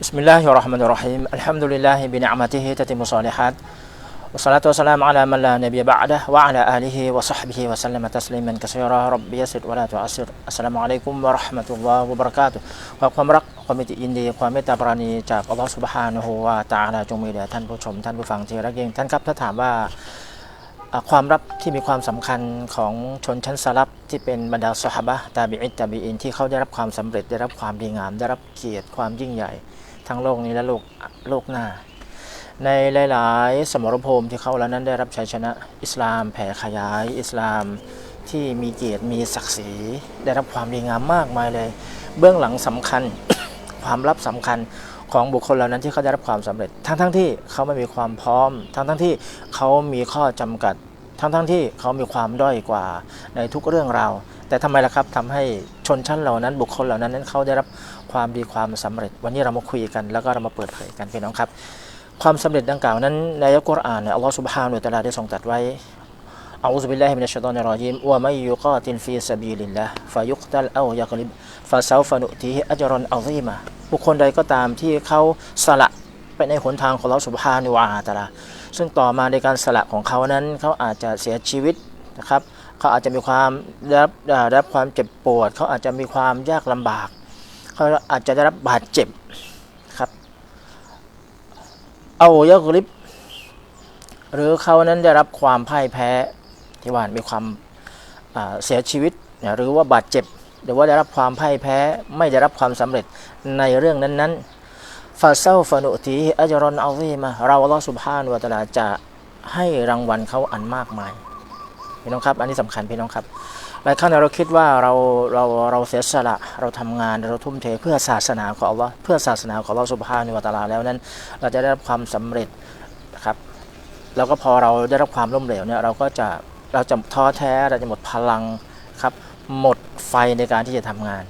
بسم الله الرحمن الرحيم الحمد لله بنعمته تتم الصالحات والصلاة والسلام على من لا نبي بعده وعلى آله وصحبه وسلم تسليما كثيرا رب يسر ولا تعسر السلام عليكم ورحمة الله وبركاته ขอความรักความมิตรยินดี ความเมตตาปราณีจากอัลลอฮฺสุบฮานะฮูวาตะอาลาจงมีแด่ท่านผู้ชม ท่านผู้ฟังที่รักยิ่งท่านครับถ้าถามว่าอ่า ความรับที่มีความสำคัญของชนชั้นสลับที่เป็นบรรดาสหบะตาบิอิตาบิอินที่เขาได้รับความสำเร็จได้รับความดีงาม ได้รับเกียรติความยิ่งใหญ่ ทั้งโลกนี้และโลกโลกหน้า ในหลาย ๆ สมรภูมิที่เขาแล้วนั้นได้รับชัยชนะ อิสลามแผ่ขยาย อิสลามที่มีเกียรติมีศักดิ์ศรี ได้รับความดีงามมากมายเลย เบื้องหลังสำคัญ ความลับสำคัญ ของบุคคลเหล่านั้นที่เขาได้รับความสำเร็จ ทั้งๆทที่เขาไม่มีความพร้อม ทั้งๆทที่เขามีข้อจำกัด ทั้งๆทที่เขามีความด้อยกว่าในทุกเรื่องราวแต่ทำไมล่ะครับทำให้ชนชั้นเหล่านั้น บุคคลเหล่านั้นนั้นเขาได้รับความดีความสำเร็จ วันนี้เรามาคุยกันแล้วก็เรามาเปิดเผยกันพี่น้องครับ ความสำเร็จดังกล่าวนั้นในอัลกุรอานเนี่ยอัลลอฮฺสุบฮานุตะลาได้ทรงตัดไว้ายักลิบฟาซาฟานุตีฮิอัจรอนอัซีมาบุคคลใดก็ตามที่เขาสละไปในหนทางของเราสุบฮานิวาตะลาซึ่งต่อมาในการสละของเขานั้นเขาอาจจะเสียชีวิตนะครับเขาอาจจะมีความได้รับได้รับความเจ็บปวด เขาอาจจะมีความยากลำบากเขาอาจจะได้รับบาดเจ็บครับเอายกลิบหรือเขานั้นได้รับความพ่ายแพ้ ที่ว่ามีความเสียชีวิต หรือว่าบาดเจ็บ หรือว่าได้รับความพ่ายแพ้ไม่ได้รับความสำเร็จในเรื่องนั้นๆฟาเซลฟานุตีอัจรอนอัลีมาเราอัลลอฮฺสุบฮานุวะตะลาจะให้รางวัลเขาอันมากมายพี่น้องครับ อันนี้สำคัญพี่น้องครับหลายครั้งเนี่ยเราคิดว่าเราเราเราเสียสละเราทำงานเราทุ่มเทเพื่อศาสนาของอัลลอฮ์เพื่อศาสนาของอัลลอฮ์สุบฮานุวะตะลาแล้วนั้น เราจะได้รับความสำเร็จนะครับ แล้วก็พอเราได้รับความล้มเหลวเนี่ยเราก็จะ เราจะท้อแท้เราจะหมดพลังครับ หมดไฟในการที่จะทำงาน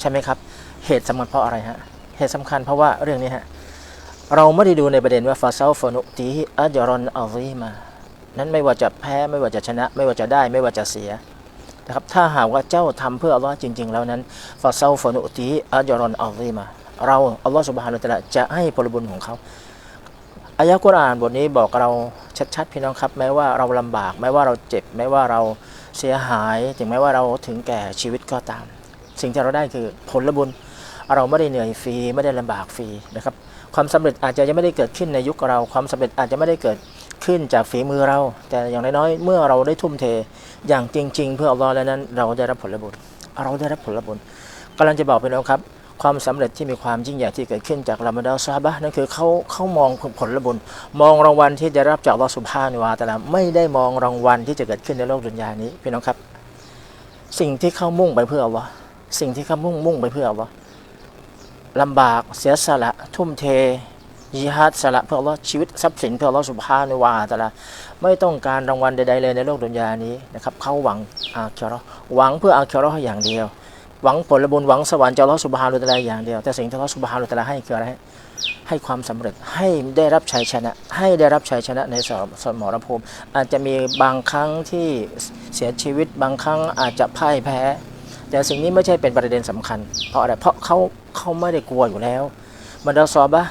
ใช่ไหมครับ เหตุสำคัญเพราะอะไรฮะเหตุสำคัญเพราะว่าเรื่องนี้ฮะเราไม่ได้ดูในประเด็นว่าฟาเซลฟนุตีอัจรอนอัลซีมานั้นไม่ว่าจะแพ้ไม่ว่าจะชนะ ไม่ว่าจะได้ไม่ว่าจะเสียนะครับถ้าหากว่าเจ้าทำเพื่ออัลลอฮ์จริง ๆ แล้วนั้นฟาเซลฟนุตีอัจรอนอัลซีมาเราอัลลอฮ์สุบฮานุตะลาจะให้ผลบุญของเขา อายะกุรอานบทนี้บอกเราชัดๆพี่น้องครับ แม้ว่าเราลำบาก แม้ว่าเราเจ็บ แม้ว่าเราเสียหาย ถึงแม้ว่าเราถึงแก่ชีวิตก็ตาม สิ่งที่เราได้คือผลบุญ เราไม่ได้เหนื่อยฟรี ไม่ได้ลำบากฟรีนะครับ ความสำเร็จอาจจะยังไม่ได้เกิดขึ้นในยุคเรา ความสำเร็จอาจจะไม่ได้เกิดขึ้นจากฝีมือเรา แต่อย่างน้อยๆ เมื่อเราได้ทุ่มเทอย่างจริง ๆ เพื่ออัลลอฮ์แล้วนั้น เราได้รับผลบุญ เราได้รับผลบุญกำลังจะบอกพี่น้องครับ ความสำเร็จที่มีความยิ่งใหญ่ที่เกิดขึ้นจากลามาดาซาบะนั่นคือเขาเขามองผลบุญ มองรางวัลที่จะรับจากอัลอสุบฮานุวาตะอาลาไม่ได้มองรางวัลที่จะเกิดขึ้นในโลกดุนยานี้พี่น้องครับ สิ่งที่เขามุ่งไปเพื่ออัลลอฮ์สิ่งที่เขามุ่งมุ่งไปเพื่ออัลำบากเสียสละทุ่มเทยิฮัดสละเพื่ออัลอชีวิตทรัพย์สินเพื่ออัลอสุบฮานุวาตะอาลาไม่ต้องการรางวัลใดๆเลยในโลกดุนยานี้นะครับเขาหวังอาคิเราะห์หวังเพื่ออาคิเราะห์อย่างเดียว หวังผลบุญหวังสวรรค์จากอัลลอสุบฮานุตะลาอย่างเดียว แต่สิ่งที่ลลอสุบฮานุตะลาให้คืออะไรให้ความสำเร็จให้ได้รับชัยชนะ ให้ได้รับชัยชนะในสมสมรภูมิ อาจจะมีบางครั้งที่เสียชีวิตบางครั้งอาจจะพ่ายแพ้ แต่สิ่งนี้ไม่ใช่เป็นประเด็นสำคัญ เพราะอะไรเพราะเขาเขาไม่ได้กลัวอยู่แล้วบรรดาซอบะ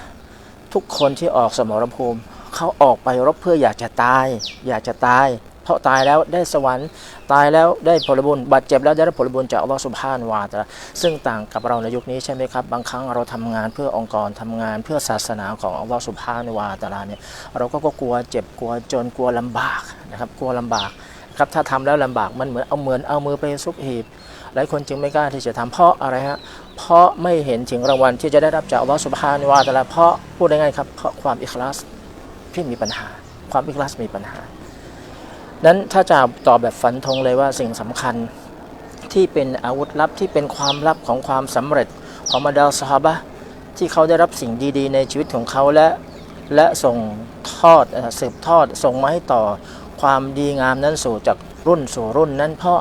ทุกคนที่ออกสมรภูมิเขาออกไปรบเพื่ออยากจะตาย อยากจะตาย เพราะตายแล้วได้สวรรค์ ตายแล้วได้ผลบุญบาดเจ็บแล้วได้รับผลบุญจากอัลลอฮฺสุบฮานวาตะอาลาซึ่งต่างกับเราในยุคนี้ใช่ไหมครับ บางครั้งเราทำงานเพื่อองค์กรทำงานเพื่อศาสนาของอัลลอฮฺสุบฮานวาตะอาลาเนี่ยเราก็ก็กลัวเจ็บกลัวจนกลัวลำบากนะครับกลัวลำบากครับถ้าทำแล้วลำบากมันเหมือนเอาเหมือนเอามือไปซุกหีบหลายคนจึงไม่กล้าที่จะทำเพราะอะไรฮะเพราะไม่เห็นถึงรางวัลที่จะได้รับจากอัลลอฮฺสุบฮานวาตะอาลาเพราะพูดง่ายๆครับเพราะความอิคลาสที่มีปัญหา ความอิคลาสมีปัญหา นั้นถ้าจะตอบแบบฝันธงเลยว่าสิ่งสำคัญที่เป็นอาวุธลับที่เป็นความลับของความสำเร็จของบรรดาสหบะที่เขาได้รับสิ่งดีๆ ในชีวิตของเขาและและส่งทอดสืบทอดส่งมาให้ต่อความดีงามนั้นสู่จากรุ่นสู่รุ่นนั้นเพราะ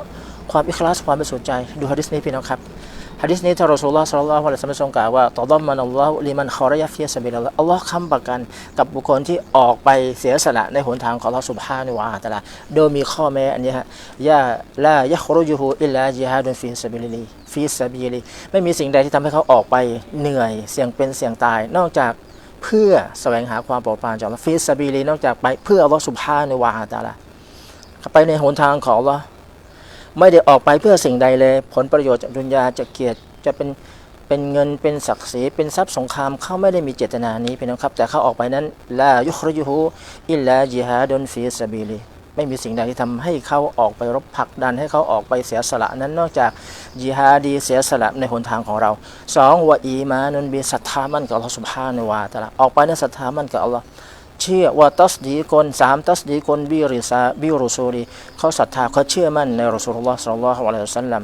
ความอิคลาสความบริสุทธิ์ใจดูฮะดิษนี้พี่น้องครับ ฮะดิษนี้ท่านรอสูลลอฮ์สัลลัลลอฮุอะลัยฮิวะซัลลัมทรงกล่าวว่าตอดอมมันอัลลอฮ์ลิมันคอรยะฟีสบิลลอฮ์อัลลอฮ์ค้ำประกันกับบุคคลที่ออกไปเสียสละในหนทางของอัลลอฮ์สุบฮานุวะตะลาโดยมีข้อแม้อันนี้ฮะยาลายะครุยุฮูอิลลาจิฮาดุนฟีสบิลิฟีสบิลิไม่มีสิ่งใดที่ทำให้เขาออกไปเหนื่อยเสี่ยงเป็นเสี่ยงตาย นอกจากเพื่อแสวงหาความโปรดปรานจากอัลลอฮ์ฟีสบิลินอกจากไปเพื่ออัลลอฮ์สุบฮานุวะตะลาไปในหนทางของอัลลอฮ์ ไม่ได้ออกไปเพื่อสิ่งใดเลย ผลประโยชน์จากดุนยาจะเกียรติจะเป็นเป็นเงินเป็นศักดิ์ศรีเป็นทรัพย์สงครามเขาไม่ได้มีเจตนานี้พี่น้องครับ แต่เขาออกไปนั้นลายุครยุฮูอิลลาจิฮาดนฟีสบีลีไม่มีสิ่งใดที่ทำให้เขาออกไปรบผลักดันให้เขาออกไปเสียสละนั้นนอกจากจิฮาดีเสียสละในหนทางของเราสองวะอีมานุนบีศรัทธามั่นกับอัลลอฮฺสุบฮานุวาตะละออกไปนั้นศรัทธามั่นกับอัลลอฮ์ เชื่อว่าตัสดีกนสามตัสดีกนบิริซาบิรุสูลีเขาศรัทธาเขาเชื่อมั่นในรอสูลุลลอฮ์สัลลัลลอฮุอะลัยฮิสัลลัม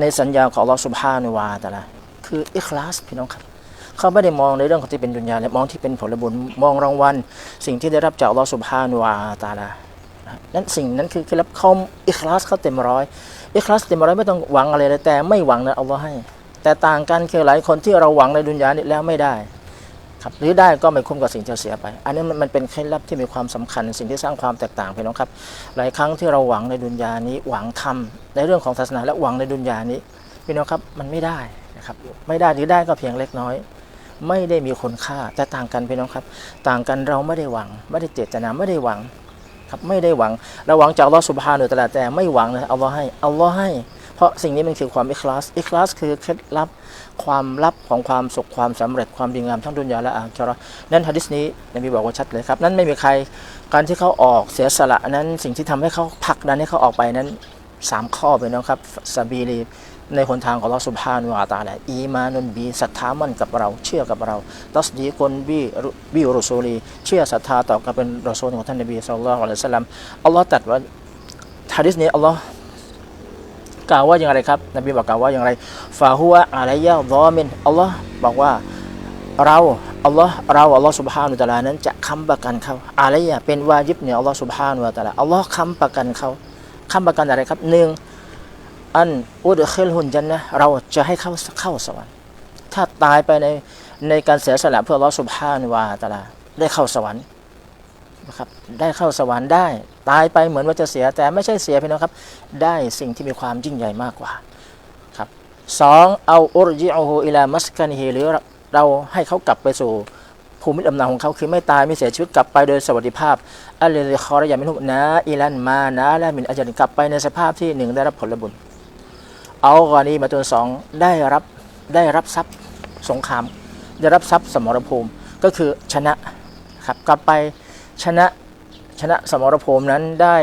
ในสัญญาของอัลลอฮ์สุบฮานุวาตะละคืออิคลาสพี่น้องครับเขาไม่ได้มองในเรื่องของที่เป็นดุนยาและมองที่เป็นผลบุญมองรางวัล สิ่งที่ได้รับจากอัลลอฮ์สุบฮานุวาตาลานั่นสิ่งนั้นคือคือรับเขาอิคลาสเขาเต็มร้อยอิคลาสเต็มร้อยไม่ต้องหวังอะไรเลยแต่ไม่หวังนะอัลลอฮ์ให้ แต่ต่างกันคือหลายคนที่เราหวังในดุนยานี่แล้วไม่ได้ ครับหรือได้ก็ไม่คุ้มกับสิ่งที่เสียไป อันนี้มันเป็นเคล็ดลับที่มีความสำคัญ สิ่งที่สร้างความแตกต่างพี่น้องครับ หลายครั้งที่เราหวังในดุนยานี้หวังทำในเรื่องของศาสนาและหวังในดุนยานี้พี่น้องครับมันไม่ได้นะครับไม่ได้หรือได้ก็เพียงเล็กน้อย ไม่ได้มีคุณค่าแต่ต่างกันพี่น้องครับ ต่างกันเราไม่ได้หวัง ไม่ได้เจตนาไม่ได้หวังครับไม่ได้หวังเราหวังจากอัลลอฮ์สุบฮานุตะลาแต่ไม่หวังนะอัลลอฮ์ให้อัลลอฮ์ให้ เพราะสิ่งนี้มันคือความอิคลาสอิคลาสคือเคล็ดลับ ความลับของความสุขความสำเร็จความดีงามทั้งดุนยาและอาคิเราะนั้นฮะดิษนี้นบีบอกว่าชัดเลยครับ นั้นไม่มีใครการที่เขาออกเสียสละนั้นสิ่งที่ทำให้เขาผลักดันให้เขาออกไปนั้นสามข้อไปนะครับซาบีลีในหนทางของอัลลอฮ์สุบฮานุวะตะอาลาอีมานุนบีศรัทธามั่นกับเรา เชื่อกับเราตัสดีกนบีบิรุสูลีเชื่อศรัทธาต่อกับเป็นรอซูลของท่านนบีสุลต่านอัลลอฮุสลัมอัลลอฮ์ตัดว่าฮะดิษนี้อัลลอฮ์ กล่าวว่าอย่างไรครับ นบีบอกกล่าวว่าอย่างไรฟาฮัวอะลัยยะรอมินอัลลอฮ์บอกว่าเราอัลลอฮ์เราอัลลอฮ์สุบฮานุตะอาลานั้นจะค้ำประกันเขาอะลัยยะเป็นวาจิบเนี่ยอัลลอฮ์สุบฮานุตะอาลาอัลลอฮ์ค้ำประกันเขาค้ำประกันอะไรครับหนึ่งอันอุดเคลฮุนจันนะเราจะให้เข้าเข้าสวรรค์ ถ้าตายไปในในการเสียสละเพื่ออัลลอฮ์สุบฮานุวะตะอาลาได้เข้าสวรรค์นะครับได้เข้าสวรรค์ได้ ตายไปเหมือนว่าจะเสียแต่ไม่ใช่เสียพี่น้องครับ ได้สิ่งที่มีความยิ่งใหญ่มากกว่าครับสองเอาอุรจิอูฮูอิลามัสกันฮีหรือเราให้เขากลับไปสู่ภูมิลำเนาของเขาคือไม่ตายไม่เสียชีวิตกลับไปโดยสวัสดิภาพอัลลอฮ์คอรยามินุนะอิลันมานะและมินอาจาริกลับไปในสภาพที่หนึ่งได้รับผลบุญ เอากรณีมาตัวสองได้รับได้รับทรัพย์สงคราม ได้รับทรัพย์สมรภูมิก็คือชนะครับ กลับไปชนะ ชนะสมรภูมินั้นได้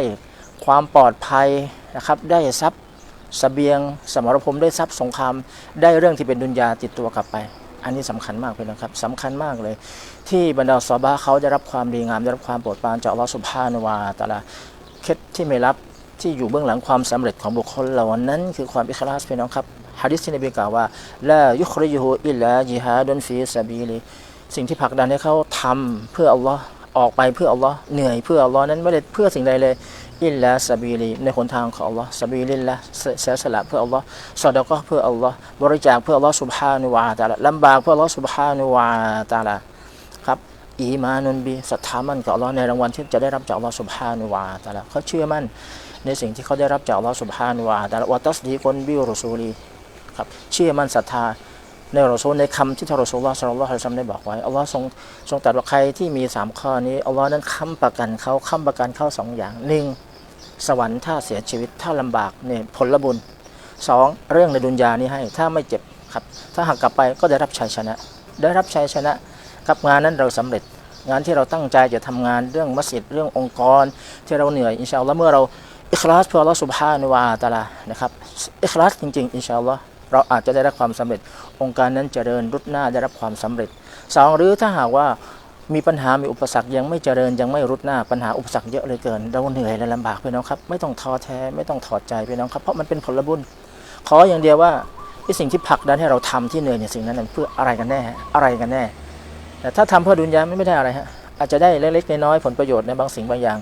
ความปลอดภัยนะครับได้ทรัพย์สเสบียงสมรภูมิได้ทรัพย์สงครามได้เรื่องที่เป็นดุนยาติดตัวกลับไป อันนี้สำคัญมากพี่นะครับสำคัญมากเลย ที่บรรดาซอบาเขาได้รับความดีงามได้รับความโปรดปรานจากอัลลอฮฺสุบฮานุวาตะอาลาเคล็ดที่ไม่รับที่อยู่เบื้องหลังความสำเร็จของบุคคลเหล่านั้น คือความอิคลาสพี่น้องครับฮะดิษที่นบีกล่าวว่าละยุคริยูอิลลาจิฮาดุนฟีซาบีลีสิ่งที่ผลักดันให้เขาทำเพื่ออัลลอฮ์ ออกไปเพื่ออัลลอฮ์เหนื่อยเพื่ออัลลอฮ์นั้นไม่ได้เพื่อสิ่งใดเลยอิลลาซาบีลีในหนทางของอัลลอฮ์ซาบีลิลละเสียสละเพื่ออัลลอฮ์สอดก็เพื่ออัลลอฮ์บริจาคเพื่ออัลลอฮ์สุบฮานุวาตาลาลำบากเพื่ออัลลอฮ์สุบฮานุวาตาลาครับอีมานุนบีศรัทธามั่นกับอัลลอฮ์ในรางวัลที่จะได้รับจากอัลลอฮ์สุบฮานุวาตาลาเขาเชื่อมั่นในสิ่งที่เขาได้รับจากอัลลอฮ์สุบฮานุวาตาลาวะตัสดีกนบิวรอซูลีครับเชื่อมั่นศรัทธา ในรอซูลในคำที่ทารอซูลลอฮ์สัลลัลลอฮุอะลัยฮิซัมได้บอกไว้อัลลอฮ์ทรงทรงตรัสว่าใครที่มีสามข้อนี้อัลลอฮ์นั้นค้ำประกันเขาค้ำประกันเขาสองอย่างหนึ่งสวรรค์ถ้าเสียชีวิตถ้าลำบากเนี่ยผลบุญสองเรื่องในดุนยานี้ให้ถ้าไม่เจ็บครับ ถ้าหากกลับไปก็ได้รับชัยชนะ ได้รับชัยชนะกับงานนั้นเราสำเร็จงานที่เราตั้งใจจะทำงานเรื่องมัสยิดเรื่ององค์กร ที่เราเหนื่อยอินชาอัลลอฮ์เมื่อเราอิคลาสเพื่ออัลลอฮ์สุบฮานุวาตาลานะครับอิคลาสจริงๆอินชาอัลลอฮ์ เราอาจจะได้รับความสำเร็จ องค์การนั้นเจริญรุดหน้าได้รับความสำเร็จสองหรือถ้าหากว่ามีปัญหา มีอุปสรรคยังไม่เจริญยังไม่รุดหน้าปัญหาอุปสรรคเยอะเลยเกิน เราเหนื่อยและลำบากพี่น้องครับ ไม่ต้องท้อแท้ไม่ต้องถอดใจพี่น้องครับ เพราะมันเป็นผลบุญ ขออย่างเดียวว่าไอ้สิ่งที่ผลักดันให้เราทำที่เหนื่อยเนี่ยสิ่งนั้นนะเพื่ออะไรกันแน่อะไรกันแน่ แต่ถ้าทำเพื่อดุนยาไม่ได้อะไรฮะอาจจะได้เล็กๆน้อยๆผลประโยชน์ในบางสิ่งบางอย่าง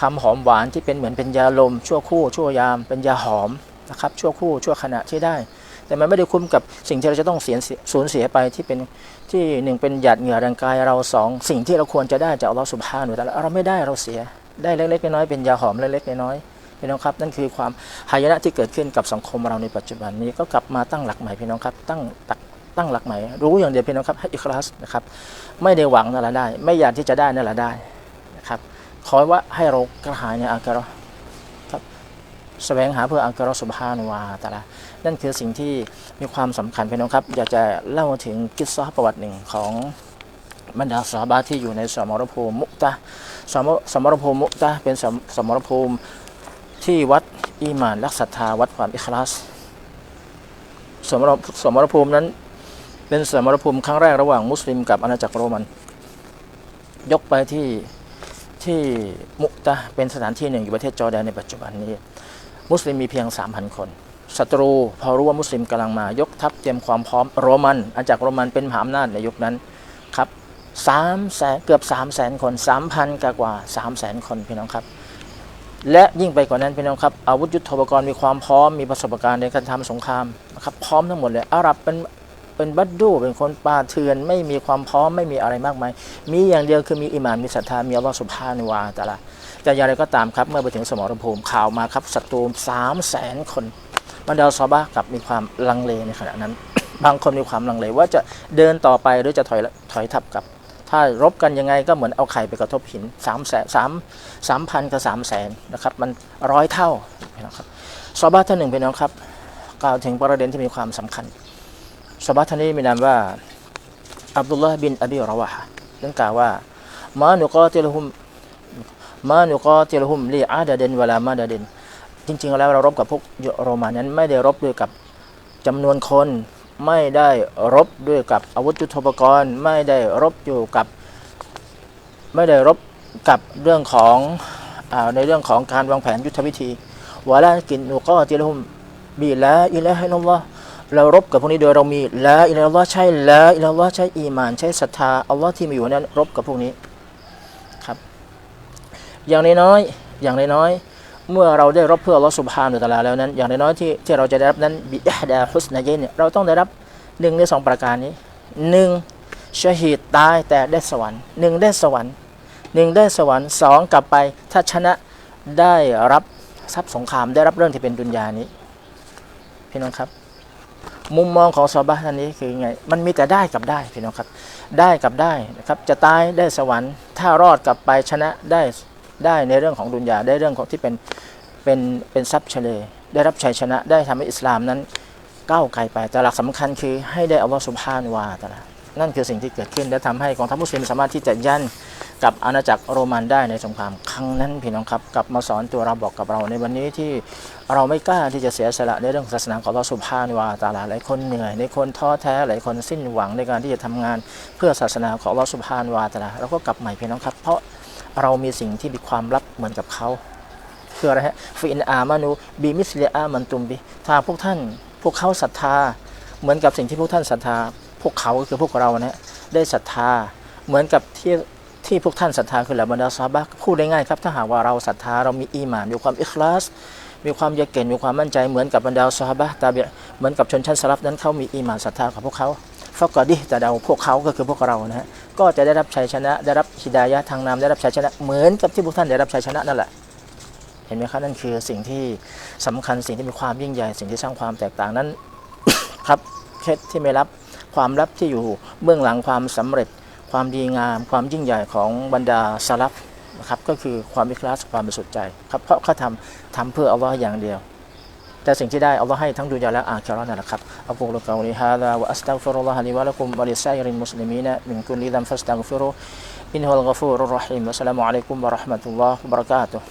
คำหอมหวานที่เป็นเหมือนเป็นยาลมชั่วคู่ชั่วยามเป็นยาหอมนะครับชั่วคู่ชั่วขณะที่ได้ แต่มันไม่ได้คุ้มกับสิ่งที่เราจะต้องเสียสูญเสียไปที่เป็นที่หนึ่งเป็นหยาดเหงื่อแรงกายเราสองสิ่งที่เราควรจะได้จากอัลลอฮฺสุบฮานุตะลาเราไม่ได้เราเสียได้เล็กๆน้อยๆเป็นยาหอมเล็กๆน้อยๆพี่น้องครับ นั่นคือความหายนะที่เกิดขึ้นกับสังคมเราในปัจจุบันนี้ก็กลับมาตั้งหลักใหม่พี่น้องครับ ตั้งตักตั้งหลักใหม่ รู้อย่างเดียวพี่น้องครับให้อิคลาสนะครับไม่ได้หวังนั่นแหละได้ ไม่อยากที่จะได้นั่นแหละได้นะครับขอว่าให้เรากระหายในอาการ แสวงหาเพื่ออากาศสุบฮานุวาตะละนั่นคือสิ่งที่มีความสำคัญพี่น้องครับ อยากจะเล่าถึงกิสซอประวัติหนึ่งของบรรดาสาบาที่อยู่ในสมรภูมิมุตะสมสมรภูมิมุตะเป็นสมสมรภูมิที่วัดอีมานและศรัทธาวัดความอิคลาสสมรสมรภูมินั้น เป็นสมรภูมิครั้งแรกระหว่างมุสลิมกับอาณาจักรโรมัน ยกไปที่ที่มุตะเป็นสถานที่หนึ่งอยู่ประเทศจอร์แดนในปัจจุบันนี้ มุสลิมมีเพียง 3,000 คนศัตรูพอรู้ว่ามุสลิมกำลังมายกทัพเตรียมความพร้อมโรมันอาณาจักรโรมันเป็นมหาอำนาจในยุคนั้นครับสามแสนเกือบ3 0 0แสนคน3,000กว่ากว่า3 0 0แสนคนพี่น้องครับ และยิ่งไปกว่านั้นพี่น้องครับอาวุธยุทโธปกรณ์มีความพร้อมมีประสบการณ์ในการทำสงครามนะครับพร้อมทั้งหมดเลยอาหรับเป็น เป็นบัดดูเป็นคนป่าเถื่อนไม่มีความพร้อมไม่มีอะไรมากมาย มีอย่างเดียวคือมีอิมานมีศรัทธามีอัลลอฮฺสุบฮานุวาตะอาลาแต่อย่างไรก็ตามครับเมื่อไปถึงสมรภูมิข่าวมาครับศัตรูสามแสนคนบรรดาซอบะกับมีความลังเลในขณะนั้น บางคนมีความลังเลว่าจะเดินต่อไปหรือจะถอยถอยทับกลับ ถ้ารบกันยังไงก็เหมือนเอาไข่ไปกระทบหินสามแสนสามสามพันกับสามแสนนะครับมันร้อยเท่าน้องครับซอฮาบะท่านหนึ่งพี่น้องครับกล่าวถึงประเด็นที่มีความสำคัญ ซอฮาบะท่านนี้มีนามว่าอับดุลลาห์บินอบีรอวะฮะเรื่งกล่าวว่ามานุกอติลฮุมมานุกอติลฮุมลีอาดะเดนเวลามาดะเดนจริง ๆ แล้วเรารบกับพวกโรมันนั้นไม่ได้รบด้วยกับจำนวนคนไม่ได้รบด้วยกับอาวุธยุทโธปกรณ์ไม่ได้รบอยู่กับไม่ได้รบกับเรื่องของอในเรื่องของการวางแผนยุทธวิธีวะลากินนุกอติลฮุมบีละอิละฮิลลัลลอฮ์ เรารบกับพวกนี้โดยเรามีละอิละลลอฮ์ใช่ละอิละลลอฮ์ใช่อีมาน ใช่ศรัทธาอัลลอฮ์ที่มีอยู่นั้นรบกับพวกนี้ครับ อย่างน้อยๆอย่างน้อยๆเมื่อเราได้รบเพื่ออัลลอฮ์สุบฮานุตะอาลาแล้วนั้น อย่างน้อยๆที่ที่เราจะได้รับนั้นบิอิฮดาฮุสนะเยนเนี่ยเราต้องได้รับหนึ่งในสองประการนี้หนึ่งชะฮีดตายแต่ได้สวรรค์หนึ่งได้สวรรค์หนึ่งได้สวรรค์สองกลับไปถ้าชนะได้รับทรัพย์สงครามได้รับเรื่องที่เป็นดุนยานี้พี่น้องครับ มุมมองของซอฮาบะท่านนี้คือไง มันมีแต่ได้กับได้พี่น้องครับ ได้กับได้นะครับ จะตายได้สวรรค์ ถ้ารอดกลับไปชนะได้ได้ในเรื่องของดุนยาได้เรื่องของที่เป็นเป็นเป็นทรัพย์เฉลยได้รับชัยชนะได้ทำให้อิสลามนั้นก้าวไกลไป แต่หลักสำคัญคือให้ได้อัลลอฮฺสุบฮานวาตะละนั่นคือสิ่งที่เกิดขึ้นและทำให้กองทัพมุสลิมสามารถที่จะยัน กับอาณาจักรโรมันได้ในสงครามครั้งนั้นพี่น้องครับกลับมาสอนตัวเราบอกกับเราในวันนี้ที่เราไม่กล้าที่จะเสียสละในเรื่องศาสนาของเราสุภาพนวาตาลาหลายคนเหนื่อยหลายคนท้อแท้หลายคนสิ้นหวังในการที่จะทำงานเพื่อศาสนาของเราสุภาพนวาตาลาเราก็กลับใหม่พี่น้องครับ เพราะเรามีสิ่งที่มีความลับเหมือนกับเขาคืออะไรฮะฟินอามานูบีมิสเลอามันตุมบีถ้าพวกท่านพวกเขาศรัทธา เหมือนกับสิ่งที่พวกท่านศรัทธา พวกเขาคือพวกเรานะได้ศรัทธา เหมือนกับที่ ที่พวกท่านศรัทธาคือเหล่าบรรดาซาบะพูดได้ง่ายครับถ้าหากว่าเราศรัทธาเรามีอีหมานมีความอิคลาส มีความยากเก่งมีความมั่นใจเหมือนกับบรรดาซาบะตาเบิเหมือนกับชนชั้นสลับนั้นเขามีอีหมานศรัทธาของพวกเขาฟกอดิแต่เดาพวกเขาก็คือพวกเรานะฮะก็จะได้รับชัยชนะ ได้รับฮิดายะทางนามได้รับชัยชนะเหมือนกับที่พวกท่านได้รับชัยชนะนั่นแหละเห็นไหมครับนั่นคือสิ่งที่สำคัญสิ่งที่มีความยิ่งใหญ่สิ่งที่สร้างความแตกต่างนั้นครับเคล็ดที่ไม่รับความลับที่อยู่เบื้องหลังความสำเร็จ ความดีงาม ความยิ่งใหญ่ของบรรดาสลับนะครับก็คือความวิคลาสความบริสุทธิ์ใจครับเพราะเขาทำทำเพื่ออัลลอฮ์อย่างเดียว แต่สิ่งที่ได้อัลลอฮ์ให้ทั้งดุนยาและอาคิเราะห์นั่นแหละครับอัลกุรอลิฮาดาวะอัสตัฆฟิรุลลอฮะลิวะละกุมวะลิซัยรินมุสลิมีนมินกุลลิดัมฟัสตัฆฟิรุอินฮุลกอฟูรุรราะฮีมอัสสลามุอะลัยกุมวะเราะห์มะตุลลอฮ์วะบะเราะกาตุฮ์